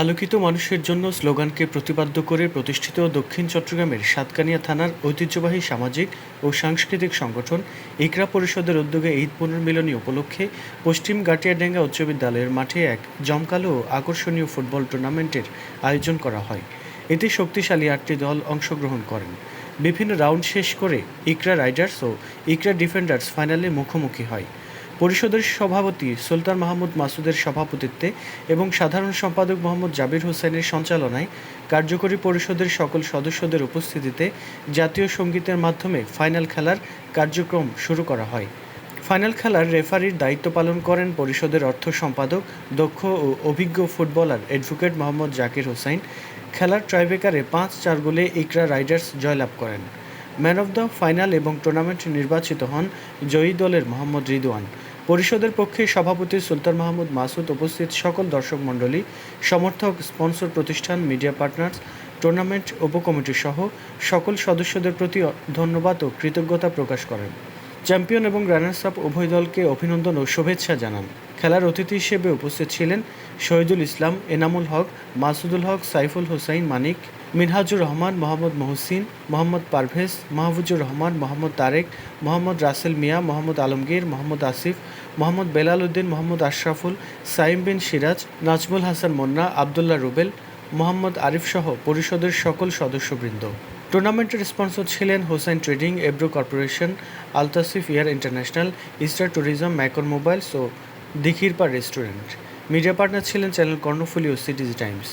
আলোকিত মানুষের জন্য স্লোগানকে প্রতিপাদ্য করে প্রতিষ্ঠিত দক্ষিণ চট্টগ্রামের সাতকানিয়া থানার ঐতিহ্যবাহী সামাজিক ও সাংস্কৃতিক সংগঠন ইকরা পরিষদের উদ্যোগে ঈদ পুনর্মিলনী উপলক্ষে পশ্চিম গাটিয়াডাঙ্গা উচ্চ বিদ্যালয়ের মাঠে এক জমকালো ও আকর্ষণীয় ফুটবল টুর্নামেন্টের আয়োজন করা হয়। এতে শক্তিশালী আটটি দল অংশগ্রহণ করেন। বিভিন্ন রাউন্ড শেষ করে ইকরা রাইডার্স ও ইকরা ডিফেন্ডার্স ফাইনালে মুখোমুখি হয়। পরিষদের সভাপতি সুলতান মাহমুদ মাসুদের সভাপতিত্বে এবং সাধারণ সম্পাদক মোহাম্মদ জাবির হোসেনের সঞ্চালনায় কার্যকরী পরিষদের সকল সদস্যদের উপস্থিতিতে জাতীয় সঙ্গীতের মাধ্যমে ফাইনাল খেলার কার্যক্রম শুরু করা হয়। ফাইনাল খেলার রেফারির দায়িত্ব পালন করেন পরিষদের অর্থ সম্পাদক, দক্ষ ও অভিজ্ঞ ফুটবলার অ্যাডভোকেট মোহাম্মদ জাকির হোসাইন খেলার ট্রাইবেকারে পাঁচ চার গোলে ইকরা রাইডার্স জয়লাভ করেন। ম্যান অফ দ্য ফাইনাল এবং টুর্নামেন্ট নির্বাচিত হন জয়ী দলের মোহাম্মদ রিদওয়ান। পরিষদের পক্ষে সভাপতি সুলতান মাহমুদ মাসুদ উপস্থিত সকল দর্শক মণ্ডলী, সমর্থক, স্পন্সর প্রতিষ্ঠান, মিডিয়া পার্টনার্স, টুর্নামেন্ট উপকমিটি সহ সকল সদস্যদের প্রতি ধন্যবাদ ও কৃতজ্ঞতা প্রকাশ করেন। চ্যাম্পিয়ন এবং রানার্স আপ উভয় দলকে অভিনন্দন ও শুভেচ্ছা জানান। খেলার অতিথি হিসেবে উপস্থিত ছিলেন শহীদুল ইসলাম, এনামুল হক, মাসুদুল হক, সাইফুল হোসাইন, মানিক মিনহাজুর রহমান, মোহাম্মদ মহসিন, মোহাম্মদ পারভেজ মাহবুজুর রহমান, মোহাম্মদ তারেক, মোহাম্মদ রাসেল মিয়া, মোহাম্মদ আলমগীর, মোহাম্মদ আসিফ, মোহাম্মদ বেলাল উদ্দিন, মোহাম্মদ আশরাফুল, সাইম বিন সিরাজ, নাজমুল হাসান মন্না, আবদুল্লাহ রুবেল, মোহাম্মদ আরিফ সহ পরিষদের সকল সদস্যবৃন্দ। টুর্নামেন্টের স্পন্সর ছিলেন হোসাইন ট্রেডিং, এব্রো কর্পোরেশন, আলতাসিফ ইয়ার ইন্টারন্যাশনাল, ইস্টার ট্যুরিজম, ম্যাকর মোবাইলস ও দিঘিরপা রেস্টুরেন্ট। মিডিয়া পার্টনার ছিলেন চ্যানেল কর্ণফুলি ও সিটিজি টাইমস।